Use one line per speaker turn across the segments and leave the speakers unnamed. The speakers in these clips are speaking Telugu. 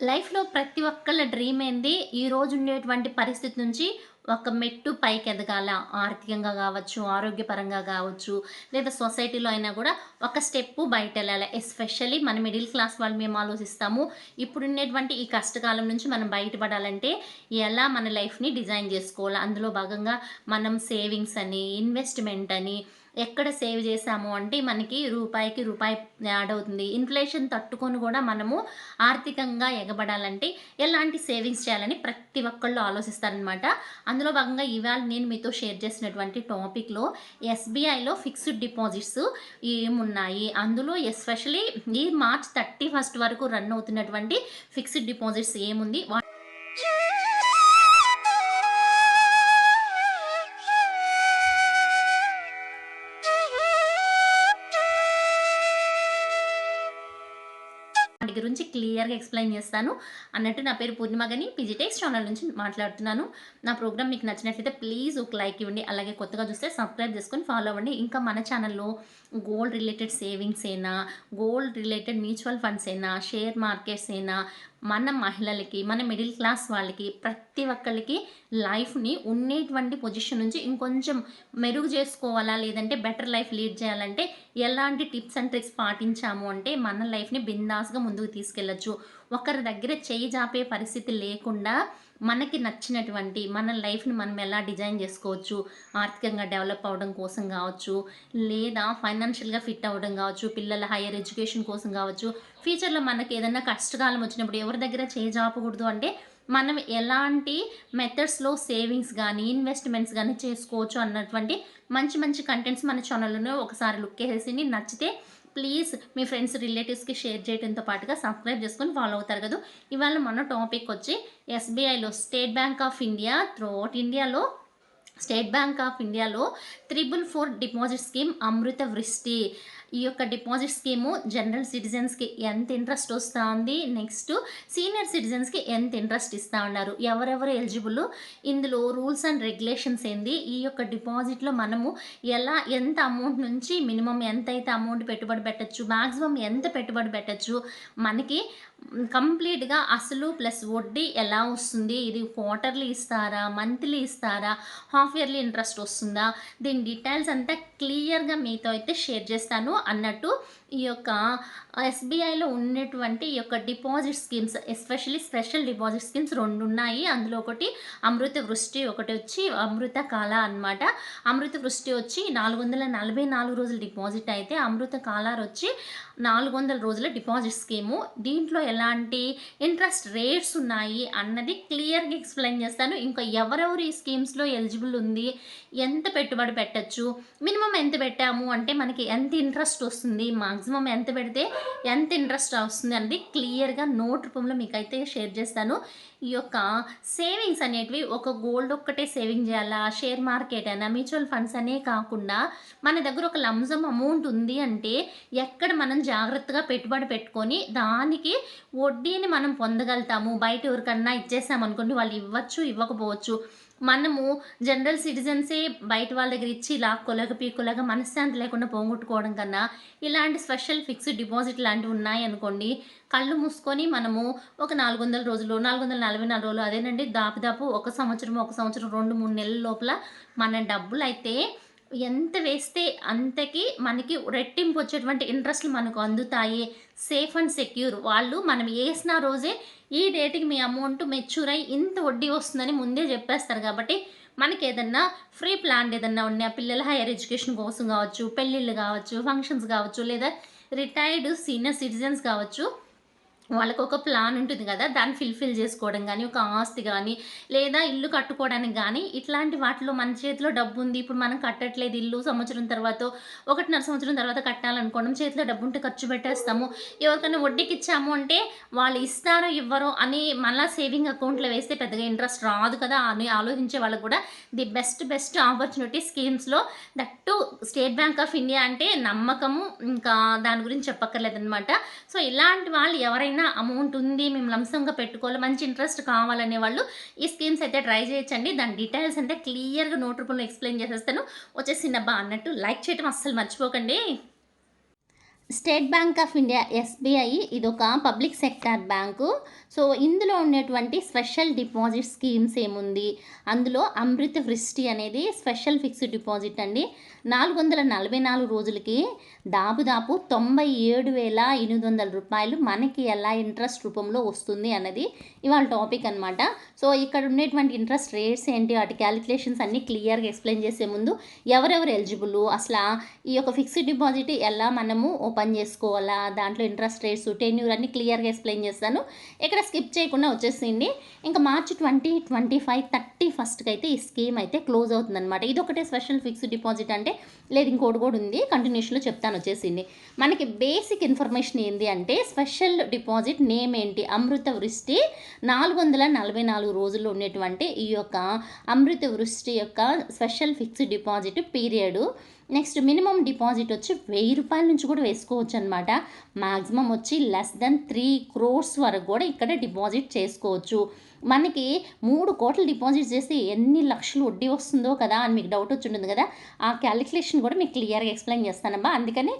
లైఫ్‌లో ప్రతి ఒక్కళ్ళ డ్రీమ్ ఏంది, ఈరోజు ఉండేటువంటి పరిస్థితి నుంచి ఒక మెట్టు పైకి ఎదగాల. ఆర్థికంగా కావచ్చు ఆరోగ్యపరంగా కావచ్చు లేదా సొసైటీలో అయినా కూడా ఒక స్టెప్పు బయటెళ్ళాలి. ఎస్పెషల్లీ మన మిడిల్ క్లాస్ వాళ్ళు మేము ఆలోచిస్తాము. ఇప్పుడుండేటువంటి ఈ కష్టకాలం నుంచి మనం బయటపడాలంటే ఎలా మన లైఫ్‌ని డిజైన్ చేసుకోవాలి అందులో భాగంగా మనం సేవింగ్స్ అని, ఇన్వెస్ట్‌మెంట్ అని ఎక్కడ సేవ్ చేశాము అంటే మనకి రూపాయికి రూపాయి యాడ్ అవుతుంది. ఇన్‌ఫ్లేషన్ తట్టుకొని కూడా మనము ఆర్థికంగా ఎగబడాలంటే ఎలాంటి సేవింగ్స్ చేయాలని ప్రతి ఒక్కళ్ళు ఆలోచిస్తారనమాట. అందులో భాగంగా ఇవాళ నేను మీతో షేర్ చేసినటువంటి టాపిక్‌లో ఎస్‌బీఐలో ఫిక్స్డ్ డిపాజిట్స్ ఏమున్నాయి, అందులో ఎస్పెషల్లీ ఈ మార్చ్ 31 వరకు రన్ అవుతున్నటువంటి ఫిక్స్డ్ డిపాజిట్స్ ఏముంది గురించి క్లియర్‌గా ఎక్స్‌ప్లెయిన్ చేస్తాను. అన్నట్టు నా పేరు పూర్ణిమ గని పీజీటెక్స్ ఛానల్ నుంచి మాట్లాడుతున్నాను. నా ప్రోగ్రామ్ మీకు నచ్చినట్లయితే ప్లీజ్ ఒక లైక్ ఇవ్వండి. అలాగే కొత్తగా చూస్తే సబ్స్క్రైబ్ చేసుకొని ఫాలో అవ్వండి. ఇంకా మన ఛానల్‌లో గోల్డ్ రిలేటెడ్ సేవింగ్స్ అయినా, గోల్డ్ రిలేటెడ్ మ్యూచువల్ ఫండ్స్ అయినా, షేర్ మార్కెట్స్ అయినా, మన మహిళలకి, మన మిడిల్ క్లాస్ వాళ్ళకి ప్రతి ఒక్కరికి లైఫ్‌ని ఉండేటువంటి పొజిషన్ నుంచి ఇంకొంచెం మెరుగు చేసుకోవాలా, లేదంటే బెటర్ లైఫ్ లీడ్ చేయాలంటే ఎలాంటి టిప్స్ అండ్ ట్రిక్స్ పాటించాము అంటే మన లైఫ్‌ని బిందాస్‌గా ముందుకు తీసుకెళ్ళొచ్చు. ఒకరి దగ్గర చేయి జాపే పరిస్థితి లేకుండా మనకి నచ్చినటువంటి మన లైఫ్‌ని మనం ఎలా డిజైన్ చేసుకోవచ్చు. ఆర్థికంగా డెవలప్ అవ్వడం కోసం కావచ్చు లేదా ఫైనాన్షియల్‌గా ఫిట్ అవ్వడం కావచ్చు పిల్లల హైయర్ ఎడ్యుకేషన్ కోసం కావచ్చు ఫ్యూచర్‌లో మనకి ఏదైనా కష్టకాలం వచ్చినప్పుడు ఎవరి దగ్గర చేజాపకూడదు అంటే మనం ఎలాంటి మెథడ్స్‌లో సేవింగ్స్ కానీ ఇన్వెస్ట్‌మెంట్స్ కానీ చేసుకోవచ్చు అన్నటువంటి మంచి మంచి కంటెంట్స్ మన ఛానల్‌లోనే ఒకసారి లుక్ వేసి నచ్చితే ప్లీజ్ మీ ఫ్రెండ్స్, రిలేటివ్స్‌కి షేర్ చేయడంతో పాటుగా సబ్స్క్రైబ్ చేసుకొని ఫాలో అవుతారు కదా ఇవాళ మన టాపిక్ వచ్చి ఎస్‌బీఐలో State Bank of India throughout ఇండియాలో స్టేట్ బ్యాంక్ ఆఫ్ ఇండియాలో triple four deposit scheme Amrit Vrishti. ఈ యొక్క డిపాజిట్ స్కీము జనరల్ సిటిజన్స్‌కి ఎంత ఇంట్రెస్ట్ వస్తూ ఉంది. నెక్స్ట్ సీనియర్ సిటిజన్స్‌కి ఎంత ఇంట్రెస్ట్ ఇస్తూ ఉన్నారు. ఎవరెవరు ఎలిజిబుల్, ఇందులో రూల్స్ అండ్ రెగ్యులేషన్స్ ఏంది, ఈ యొక్క డిపాజిట్‌లో మనము ఎలా ఎంత అమౌంట్ నుంచి మినిమమ్ ఎంతైతే అమౌంట్ పెట్టుబడి పెట్టొచ్చు, మాక్సిమం ఎంత పెట్టుబడి పెట్టచ్చు మనకి కంప్లీట్‌గా అసలు ప్లస్ వడ్డీ ఎలా వస్తుంది, ఇది క్వార్టర్లీ ఇస్తారా, మంత్లీ ఇస్తారా, హాఫ్ ఇయర్లీ ఇంట్రెస్ట్ వస్తుందా, దీని డీటెయిల్స్ అంతా క్లియర్‌గా మీతో అయితే షేర్ చేస్తాను. అన్నట్టు ఈ యొక్క ఎస్‌బీఐలో ఉన్నటువంటి ఈ యొక్క deposit schemes especially special deposit schemes రెండు ఉన్నాయి. అందులో ఒకటి అమృత వృష్టి, ఒకటి వచ్చి అమృత కాల అన్నమాట. అమృత వృష్టి వచ్చి 444 రోజుల డిపాజిట్ అయితే అమృత కాలార్ వచ్చి 400 రోజుల డిపాజిట్ స్కీము. దీంట్లో ఎలాంటి ఇంట్రెస్ట్ రేట్స్ ఉన్నాయి అన్నది క్లియర్‌గా ఎక్స్‌ప్లెయిన్ చేస్తాను. ఇంకా ఎవరెవరు ఈ స్కీమ్స్‌లో ఎలిజిబుల్ ఉంది, ఎంత పెట్టుబడి పెట్టొచ్చు, మినిమం ఎంత పెట్టాము అంటే మనకి ఎంత ఇంట్రెస్ట్ వస్తుంది, మా మ్యాక్సిమం ఎంత పెడితే ఎంత ఇంట్రెస్ట్ వస్తుంది అనేది క్లియర్‌గా నోట్ రూపంలో మీకైతే షేర్ చేస్తాను. ఈ యొక్క సేవింగ్స్ అనేటివి ఒక గోల్డ్ ఒక్కటే సేవింగ్ చేయాలా, షేర్ మార్కెట్ అయినా, మ్యూచువల్ ఫండ్స్ అనే కాకుండా మన దగ్గర ఒక లంజం అమౌంట్ ఉంది అంటే ఎక్కడ మనం జాగ్రత్తగా పెట్టుబడి పెట్టుకొని దానికి వడ్డీని మనం పొందగలుగుతాము. బయట ఎవరికన్నా ఇచ్చేసామనుకోండి వాళ్ళు ఇవ్వచ్చు, ఇవ్వకపోవచ్చు. మనము జనరల్ సిటిజన్సే బయట వాళ్ళ దగ్గర ఇచ్చి లాక్కోలేక, పీక్కోలేక మనశ్శాంతి లేకుండా పోగొట్టుకోవడం కన్నా ఇలాంటి స్పెషల్ ఫిక్స్డ్ డిపాజిట్ లాంటివి ఉన్నాయి అనుకోండి కళ్ళు మూసుకొని మనము ఒక 400 రోజులు, 444 రోజులు అదేనండి దాపుదాపు ఒక సంవత్సరం, ఒక సంవత్సరం 2, 3 నెలల లోపల మన డబ్బులైతే ఎంత వేస్తే అంతకి మనకి రెట్టింపు వచ్చేటువంటి ఇంట్రెస్ట్‌లు మనకు అందుతాయి. Safe and secure. వాళ్ళు మనం వేసిన రోజే ఈ డేట్‌కి మీ అమౌంట్ మెచ్యూర్ అయ్యి ఇంత వడ్డీ వస్తుందని ముందే చెప్పేస్తారు కాబట్టి మనకి ఏదన్నా ఫ్రీ ప్లాన్ ఏదన్నా ఉన్నా పిల్లల హైయర్ ఎడ్యుకేషన్ కోసం కావచ్చు, పెళ్ళిళ్ళు కావచ్చు, ఫంక్షన్స్ కావచ్చు, లేదా రిటైర్డ్ సీనియర్ సిటిజన్స్ కావచ్చు. వాళ్ళకు ఒక ప్లాన్ ఉంటుంది కదా! దాన్ని ఫిల్ఫిల్ చేసుకోవడం కానీ ఒక ఆస్తి కానీ లేదా ఇల్లు కట్టుకోవడానికి కానీ ఇట్లాంటి వాటిలో మన చేతిలో డబ్బుంది. ఇప్పుడు మనం కట్టట్లేదు ఇల్లు సంవత్సరం తర్వాత ఒకటిన్నర సంవత్సరం తర్వాత కట్టాలనుకోవడం చేతిలో డబ్బుంటే ఖర్చు పెట్టేస్తాము. ఎవరికైనా వడ్డీకి ఇచ్చాము అంటే వాళ్ళు ఇస్తారో, ఇవ్వరో అని మళ్ళీ సేవింగ్ అకౌంట్‌లో వేస్తే పెద్దగా ఇంట్రెస్ట్ రాదు కదా! అని ఆలోచించే వాళ్ళు కూడా the best best opportunity స్కీమ్స్‌లో that State Bank of India అంటే నమ్మకము. ఇంకా దాని గురించి చెప్పక్కర్లేదనమాట. సో, ఇలాంటి వాళ్ళు ఎవరైనా అమౌంట్ ఉంది, మేము లంసంగా పెట్టుకోవాలి, మంచి ఇంట్రెస్ట్ కావాలనే వాళ్ళు ఈ స్కీమ్స్ అయితే ట్రై చేయొచ్చండి. దాని డీటెయిల్స్ అంటే క్లియర్‌గా నోట్ రూపంలో ఎక్స్‌ప్లెయిన్ చేసేస్తాను. వచ్చేసిందబ్బా అన్నట్టు లైక్ చేయటం అస్సలు మర్చిపోకండి. State Bank of India SBI ఇది ఒక పబ్లిక్ సెక్టార్ బ్యాంకు. సో ఇందులో ఉండేటువంటి స్పెషల్ డిపాజిట్ స్కీమ్స్ ఏముంది? అందులో అమృత వృష్టి అనేది స్పెషల్ ఫిక్స్డ్ డిపాజిట్ అండి. నాలుగు వందల నలభై నాలుగు రోజులకి దాపుదాపు తొంభై ఏడు వేల ఎనిమిది వందల రూపాయలు మనకి ఎలా ఇంట్రెస్ట్ రూపంలో వస్తుంది అన్నది ఇవాళ టాపిక్ అనమాట సో ఇక్కడ ఉండేటువంటి ఇంట్రెస్ట్ రేట్స్ ఏంటి? వాటి క్యాలిక్యులేషన్స్ అన్నీ క్లియర్గా ఎక్స్ప్లెయిన్ చేసే ముందు ఎవరెవరు ఎలిజిబుల్? అసలు ఈ యొక్క ఫిక్స్డ్ డిపాజిట్ ఎలా మనము ఓపెన్ చేసుకోవాలా? దాంట్లో ఇంట్రెస్ట్ రేట్స్ టెన్యూర్ అన్ని క్లియర్గా ఎక్స్ప్లెయిన్ చేస్తాను. ఇక్కడ స్కిప్ చేయకుండా వచ్చేసింది ఇంకా March twenty twenty five thirty ఫస్ట్కి అయితే ఈ స్కీమ్ అయితే క్లోజ్ అవుతుందన్నమాట. ఇది ఒకటే స్పెషల్ ఫిక్స్డ్ డిపాజిట్ అంటే లేదు ఇంకోటి కూడా ఉంది. కంటిన్యూషన్లో చెప్తాను వచ్చేసింది మనకి బేసిక్ ఇన్ఫర్మేషన్ ఏంటి అంటే స్పెషల్ డిపాజిట్ నేమ్ ఏంటి? అమృత వృష్టి. నాలుగు వందల నలభై నాలుగు రోజుల్లో ఉండేటువంటి ఈ యొక్క అమృత వృష్టి యొక్క special fixed deposit period. Next minimum deposit వచ్చి వెయ్యి రూపాయల నుంచి కూడా వేసుకోవచ్చు అనమాట మ్యాక్సిమం వచ్చి లెస్ దెన్ త్రీ క్రోర్స్ వరకు కూడా ఇక్కడ డిపాజిట్ చేసుకోవచ్చు. మనకి మూడు కోట్లు డిపాజిట్ చేస్తే ఎన్ని లక్షలు వడ్డీ వస్తుందో కదా అని మీకు డౌట్ వచ్చి ఉంటుంది కదా. ఆ క్యాలిక్యులేషన్ కూడా మీకు క్లియర్గా ఎక్స్ప్లెయిన్ చేస్తానమ్మా. అందుకని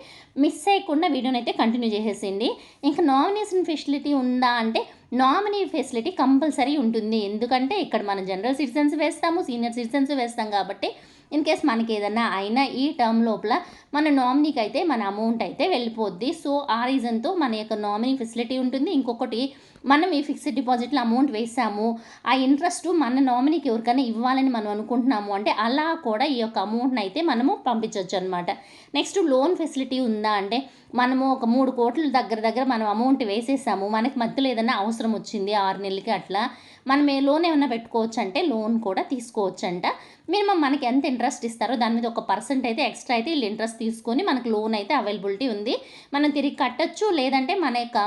మిస్ అయ్యకుండా వీడియోని అయితే కంటిన్యూ చేసేసింది ఇంకా నామినేషన్ ఫెసిలిటీ ఉందా అంటే నామినీ ఫెసిలిటీ కంపల్సరీ ఉంటుంది. ఎందుకంటే ఇక్కడ మనం జనరల్ సిటిజన్స్ వేస్తాము సీనియర్ సిటిజన్స్ వేస్తాం కాబట్టి ఇన్ కేస్ మనకి ఏదన్నా అయినా ఈ టర్మ్ లోపల మన నామినీకి అయితే మన అమౌంట్ అయితే వెళ్ళిపోద్ది. సో ఆ రీజన్తో మన యొక్క నామినీ ఫెసిలిటీ ఉంటుంది. ఇంకొకటి మనం ఈ ఫిక్స్డ్ డిపాజిట్లో అమౌంట్ వేసాము ఆ ఇంట్రెస్ట్ మన నామినీకి ఎవరికైనా ఇవ్వాలని మనం అనుకుంటున్నాము అంటే అలా కూడా ఈ యొక్క అమౌంట్ని అయితే మనము పంపించవచ్చు అనమాట నెక్స్ట్ లోన్ ఫెసిలిటీ ఉందా అంటే మనము ఒక మూడు కోట్ల దగ్గర దగ్గర మనం అమౌంట్ వేసేసాము మనకి మధ్యలో ఏదైనా అవసరం వచ్చింది ఆరు నెలలకి అట్లా మనం ఏ లోన్ ఏమైనా పెట్టుకోవచ్చు అంటే లోన్ కూడా తీసుకోవచ్చు అంట మినిమం మనకి ఎంత ఇంట్రెస్ట్ ఇస్తారో దాని మీద ఒక పర్సెంట్ అయితే ఎక్స్ట్రా అయితే వీళ్ళు ఇంట్రెస్ట్ తీసుకొని మనకు లోన్ అయితే అవైలబిలిటీ ఉంది. మనం తిరిగి కట్టచ్చు లేదంటే మన యొక్క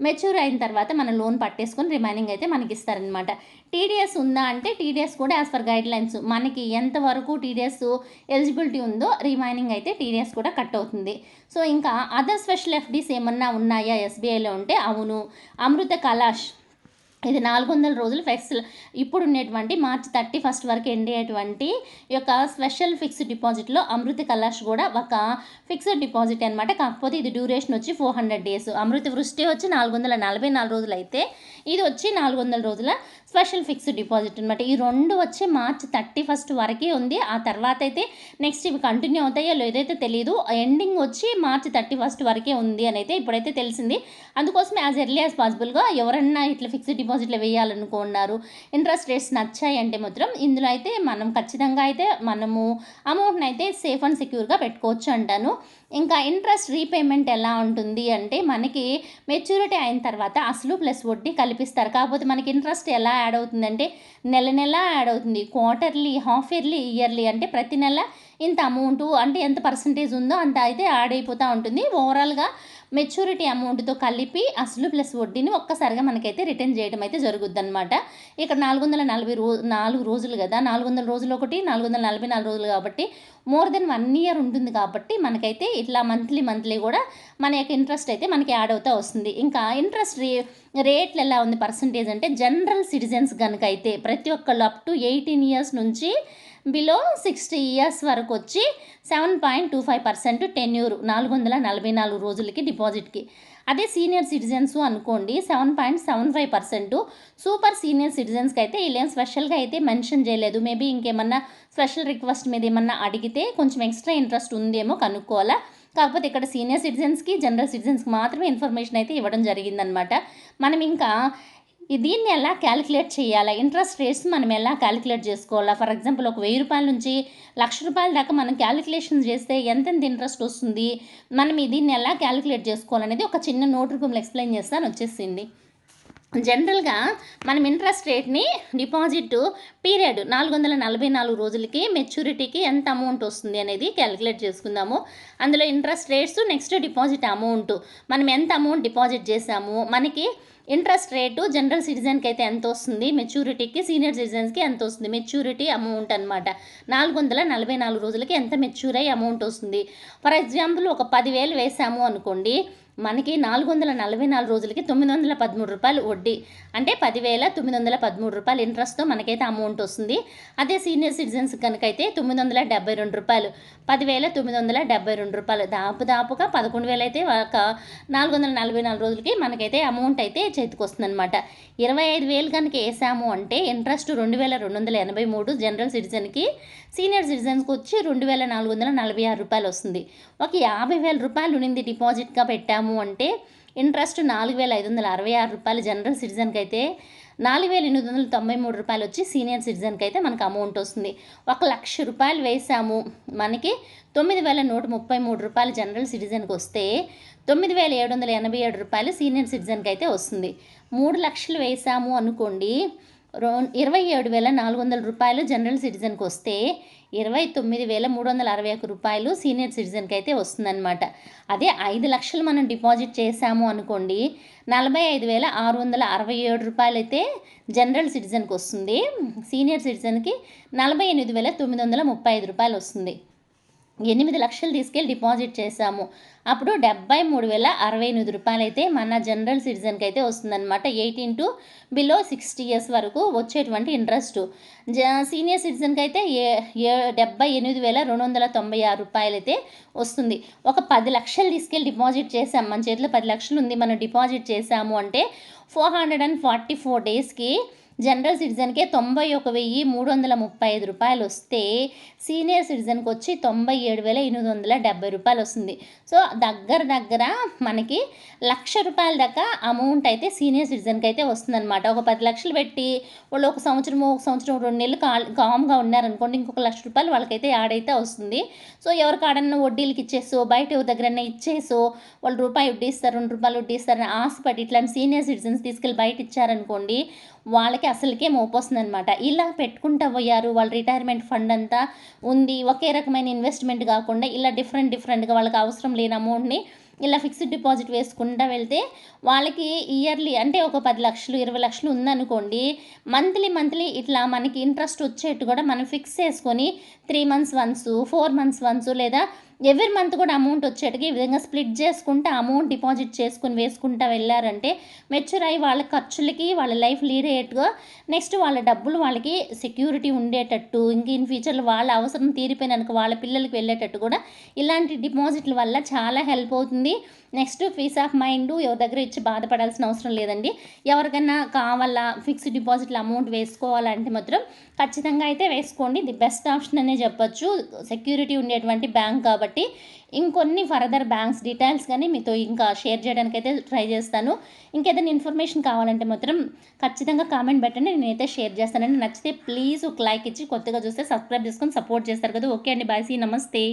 మెచ్యూర్ అయిన తర్వాత మనం లోన్ పట్టేసుకొని రిమైనింగ్ అయితే మనకి ఇస్తారనమాట టీడీఎస్ ఉందా అంటే టీడీఎస్ కూడా యాజ్ పర్ గైడ్ లైన్స్ మనకి ఎంతవరకు టీడీఎస్ ఎలిజిబిలిటీ ఉందో రిమైనింగ్ అయితే టీడీఎస్ కూడా కట్ అవుతుంది. సో ఇంకా అదర్ స్పెషల్ ఎఫ్డీస్ ఏమన్నా ఉన్నాయా ఎస్బీఐలో ఉంటే? అవును. అమృత కలాష్ ఇది నాలుగు వందల రోజులు ఫిక్స్ ఇప్పుడు ఉండేటువంటి మార్చి థర్టీ ఫస్ట్ వరకు ఎండ్ అయ్యేటువంటి ఈ యొక్క స్పెషల్ ఫిక్స్డ్ డిపాజిట్లో అమృత కలాష్ కూడా ఒక ఫిక్స్డ్ డిపాజిట్ అనమాట కాకపోతే ఇది డ్యూరేషన్ వచ్చి four hundred days Amrit Vrishti వచ్చి నాలుగు వందల నలభై నాలుగు రోజులు అయితే ఇది వచ్చి నాలుగు వందల రోజుల స్పెషల్ ఫిక్స్డ్ డిపాజిట్ అనమాట ఈ రెండు వచ్చి మార్చ్ థర్టీ ఫస్ట్ వరకే ఉంది. ఆ తర్వాత అయితే నెక్స్ట్ ఇవి కంటిన్యూ అవుతాయో లేదైతే తెలియదు ఎండింగ్ వచ్చి మార్చ్ థర్టీ ఫస్ట్ వరకే ఉంది అని అయితే ఇప్పుడైతే తెలిసింది. అందుకోసం యాజ్ ఎర్లీ యాజ్ పాసిబుల్గా ఎవరన్నా ఇట్లా ఫిక్స్డ్ డిపాజిట్లు వేయాలనుకున్నారు ఇంట్రెస్ట్ రేట్స్ నచ్చాయి అంటే మాత్రం ఇందులో అయితే మనం ఖచ్చితంగా అయితే మనము అమౌంట్ని అయితే సేఫ్ అండ్ సెక్యూర్గా పెట్టుకోవచ్చు అంటాను. ఇంకా ఇంట్రెస్ట్ రీపేమెంట్ ఎలా ఉంటుంది అంటే మనకి మెచ్యూరిటీ అయిన తర్వాత అసలు ప్లస్ వడ్డీ కలిపిస్తారు. కాకపోతే మనకి ఇంట్రెస్ట్ ఎలా యాడ్ అవుతుందంటే నెల నెల యాడ్ అవుతుంది. క్వార్టర్లీ హాఫ్ ఇయర్లీ ఇయర్లీ అంటే ప్రతి నెల ఇంత అమౌంట్ అంటే ఎంత పర్సంటేజ్ ఉందో అంత అయితే యాడ్ అయిపోతూ ఉంటుంది. ఓవరాల్గా మెచ్యూరిటీ అమౌంట్తో కలిపి అసలు ప్లస్ వడ్డీని ఒక్కసారిగా మనకైతే రిటర్న్ చేయడం అయితే జరుగుద్ది అనమాట ఇక్కడ నాలుగు వందల నలభై రో నాలుగు రోజులు కదా. నాలుగు వందల రోజులు ఒకటి నాలుగు వందల నలభై నాలుగు రోజులు కాబట్టి మోర్ దెన్ వన్ ఇయర్ ఉంటుంది కాబట్టి మనకైతే ఇట్లా మంత్లీ మంత్లీ కూడా మన యొక్క ఇంట్రెస్ట్ అయితే మనకి యాడ్ అవుతూ వస్తుంది. ఇంకా ఇంట్రెస్ట్ రే రేట్లు ఎలా ఉంది? పర్సంటేజ్ అంటే జనరల్ సిటిజన్స్ కనుక అయితే ప్రతి ఒక్కళ్ళు అప్ టు ఎయిటీన్ ఇయర్స్ నుంచి బిలో సిక్స్టీ ఇయర్స్ వరకు వచ్చి seven point two five percent tenure నాలుగు వందల నలభై నాలుగు రోజులకి డిపాజిట్కి. అదే సీనియర్ సిటిజన్స్ అనుకోండి seven point seven five percent super senior సిటిజన్స్కి అయితే వీళ్ళేం స్పెషల్గా అయితే మెన్షన్ చేయలేదు. మేబీ ఇంకేమన్నా స్పెషల్ రిక్వెస్ట్ మీద ఏమన్నా అడిగితే కొంచెం ఎక్స్ట్రా ఇంట్రెస్ట్ ఉందేమో కనుక్కోవాలా. కాకపోతే ఇక్కడ సీనియర్ సిటిజన్స్కి జనరల్ సిటిజన్స్కి మాత్రమే ఇన్ఫర్మేషన్ అయితే ఇవ్వడం జరిగిందనమాట. మనం ఇంకా దీన్ని ఎలా క్యాలిక్యులేట్ చేయాలా? ఇంట్రెస్ట్ రేట్స్ మనం ఎలా క్యాలిక్యులేట్ చేసుకోవాలా? ఫర్ ఎగ్జాంపుల్ ఒక వెయ్యి రూపాయల నుంచి లక్ష రూపాయల దాకా మనం క్యాలిక్యులేషన్ చేస్తే ఎంతెంత ఇంట్రెస్ట్ వస్తుంది? మనం దీన్ని ఎలా క్యాలిక్యులేట్ చేసుకోవాలనేది ఒక చిన్న నోట్ రూపంలో ఎక్స్ప్లెయిన్ చేస్తాను వచ్చేసింది. జనరల్గా మనం ఇంట్రెస్ట్ రేట్ని డిపాజిట్ పీరియడ్ నాలుగు వందల నలభై నాలుగు రోజులకి మెచ్యూరిటీకి ఎంత అమౌంట్ వస్తుంది అనేది క్యాలిక్యులేట్ చేసుకుందాము. అందులో interest rates next deposit amount. మనం ఎంత అమౌంట్ డిపాజిట్ చేసాము? మనకి ఇంట్రెస్ట్ రేటు జనరల్ సిటిజన్కి అయితే ఎంత వస్తుంది మెచ్యూరిటీకి సీనియర్ సిటిజన్స్కి ఎంత వస్తుంది మెచ్యూరిటీ అమౌంట్ అనమాట నాలుగు వందల నలభై నాలుగు రోజులకి ఎంత మెచ్యూర్ అయ్యి అమౌంట్ వస్తుంది? ఫర్ ఎగ్జాంపుల్ ఒక పదివేలు వేసాము అనుకోండి మనకి నాలుగు వందల నలభై నాలుగు రోజులకి తొమ్మిది వందల పదమూడు రూపాయలు వడ్డీ. అంటే పదివేల తొమ్మిది వందల పదమూడు రూపాయలు ఇంట్రెస్ట్తో మనకైతే అమౌంట్ వస్తుంది. అదే సీనియర్ సిటిజన్స్ కనుకైతే తొమ్మిది వందల డెబ్బై రెండు రూపాయలు. పదివేల తొమ్మిది వందల డెబ్బై రెండు రూపాయలు. దాపు దాపుగా పదకొండు వేలు అయితే ఒక నాలుగు వందల నలభై నాలుగు రోజులకి మనకైతే అమౌంట్ అయితే చేతికి వస్తుందన్నమాట. ఇరవై ఐదు వేలు కనుక వేసాము అంటే ఇంట్రెస్ట్ రెండు వేల రెండు వందల ఎనభై మూడు జనరల్ సిటిజన్కి సీనియర్ సిటిజన్స్కి వచ్చి రెండు వేల నాలుగు వందల నలభై ఆరు రూపాయలు వస్తుంది. ఒక యాభై వేల రూపాయలు ఉన్నింది డిపాజిట్గా పెట్టాము అంటే ఇంట్రెస్ట్ నాలుగు వేల ఐదు వందల అరవై ఆరు రూపాయలు జనరల్ సిటిజన్కి అయితే నాలుగు వేల ఎనిమిది వందల తొంభై మూడు రూపాయలు వచ్చి సీనియర్ సిటిజన్కి అయితే మనకు అమౌంట్ వస్తుంది. ఒక లక్ష రూపాయలు వేసాము మనకి తొమ్మిది వేల నూట ముప్పై మూడు రూపాయలు జనరల్ సిటిజన్కి వస్తే తొమ్మిది వేల ఏడు వందల ఎనభై ఏడు రూపాయలు సీనియర్ సిటిజన్కి అయితే వస్తుంది. మూడు లక్షలు వేసాము అనుకోండి ఇరవై ఏడు వేల నాలుగు వందల రూపాయలు జనరల్ సిటిజన్కి వస్తే ఇరవై తొమ్మిది వేల మూడు వందల అరవై ఒక్క రూపాయలు సీనియర్ సిటిజన్కి అయితే వస్తుందన్నమాట. అదే ఐదు లక్షలు మనం డిపాజిట్ చేసాము అనుకోండి నలభై ఐదు వేల ఆరు వందల అరవై ఏడు రూపాయలు అయితే జనరల్ సిటిజన్కి వస్తుంది. సీనియర్ సిటిజన్కి నలభై ఎనిమిది వేల తొమ్మిది వందల ముప్పై ఐదు రూపాయలు వస్తుంది. ఎనిమిది లక్షలు తీసుకెళ్ళి డిపాజిట్ చేశాము. అప్పుడు డెబ్బై మూడు వేల అరవై ఎనిమిది రూపాయలు అయితే మన జనరల్ సిటిజన్కి అయితే వస్తుందన్నమాట. Eighteen to below sixty years వరకు వచ్చేటువంటి ఇంట్రెస్ట్. జ సీనియర్ సిటిజన్కి అయితే ఏ ఏ డెబ్బై ఎనిమిది వేల రెండు వందల తొంభై ఆరు రూపాయలు అయితే వస్తుంది. ఒక పది లక్షలు తీసుకెళ్ళి డిపాజిట్ చేసాం మన చేతిలో పది లక్షలు ఉంది. మనం డిపాజిట్ చేసాము అంటే four hundred and forty four డేస్కి జనరల్ సిటిజన్కే తొంభై ఒక వెయ్యి మూడు వందల ముప్పై ఐదు రూపాయలు వస్తే సీనియర్ సిటిజన్కి వచ్చి తొంభై ఏడు వేల ఎనిమిది వందల డెబ్బై రూపాయలు వస్తుంది. సో దగ్గర దగ్గర మనకి లక్ష రూపాయల దాకా అమౌంట్ అయితే సీనియర్ సిటిజన్కి అయితే వస్తుందన్నమాట. ఒక పది లక్షలు పెట్టి వాళ్ళు ఒక సంవత్సరం ఒక సంవత్సరం రెండు నెలలు కా కామ్గా ఉన్నారనుకోండి ఇంకొక లక్ష రూపాయలు వాళ్ళకైతే యాడ్ అయితే వస్తుంది. సో ఎవరి కాడన్నా వడ్డీలకి ఇచ్చేసో బయట ఎవరి దగ్గరన్నా ఇచ్చేసో వాళ్ళు రూపాయి వడ్డీ ఇస్తారు రెండు రూపాయలు వడ్డీ ఇస్తారని ఆశపడి ఇట్లాంటి సీనియర్ సిటిజన్స్ తీసుకెళ్ళి బయట ఇచ్చారనుకోండి వాళ్ళకి అసలుకే మోపొస్తుంది అనమాట ఇలా పెట్టుకుంటా పోయారు వాళ్ళ రిటైర్మెంట్ ఫండ్ అంతా ఉంది. ఒకే రకమైన ఇన్వెస్ట్మెంట్ కాకుండా ఇలా డిఫరెంట్ డిఫరెంట్గా వాళ్ళకి అవసరం లేని అమౌంట్ని ఇలా ఫిక్స్డ్ డిపాజిట్ వేసుకుంటా వెళ్తే వాళ్ళకి ఇయర్లీ అంటే ఒక పది లక్షలు ఇరవై లక్షలు ఉందనుకోండి మంత్లీ మంత్లీ ఇట్లా మనకి ఇంట్రెస్ట్ వచ్చేట్టు కూడా మనం ఫిక్స్ చేసుకొని three months once four months once లేదా ఎవ్రీ మంత్ కూడా అమౌంట్ వచ్చేటికి ఈ విధంగా స్ప్లిట్ చేసుకుంటే అమౌంట్ డిపాజిట్ చేసుకుని వేసుకుంటా వెళ్ళారంటే మెచ్యూర్ అయ్యి వాళ్ళ ఖర్చులకి వాళ్ళ లైఫ్ లీడ్ అయ్యేట్టుగా నెక్స్ట్ వాళ్ళ డబ్బులు వాళ్ళకి సెక్యూరిటీ ఉండేటట్టు ఇంక ఇన్ ఫ్యూచర్లో వాళ్ళ అవసరం తీరిపోయినాక వాళ్ళ పిల్లలకి వెళ్ళేటట్టు కూడా ఇలాంటి డిపాజిట్ల వల్ల చాలా హెల్ప్ అవుతుంది. నెక్స్ట్ పీస్ ఆఫ్ మైండ్ ఎవరి దగ్గర ఇచ్చి బాధపడాల్సిన అవసరం లేదండి. ఎవరికైనా కావాలా ఫిక్స్డ్ డిపాజిట్ల అమౌంట్ వేసుకోవాలంటే మాత్రం ఖచ్చితంగా అయితే వేసుకోండి. ది బెస్ట్ ఆప్షన్ అనే చెప్పొచ్చు. సెక్యూరిటీ ఉండేటువంటి బ్యాంక్ కాబట్టి ఇంకొన్ని ఫర్దర్ బ్యాంక్స్ డీటెయిల్స్ కానీ మీతో ఇంకా షేర్ చేయడానికి అయితే ట్రై చేస్తాను. ఇంకేదైనా ఇన్ఫర్మేషన్ కావాలంటే మాత్రం ఖచ్చితంగా కామెంట్ పెట్టండి. నేనైతే షేర్ చేస్తానండి. నచ్చితే ప్లీజ్ ఒక లైక్ ఇచ్చి కొత్తగా చూస్తే సబ్స్క్రైబ్ చేసుకొని సపోర్ట్ చేస్తారు కదా. ఓకే అండి. బాయ్. సీ. నమస్తే.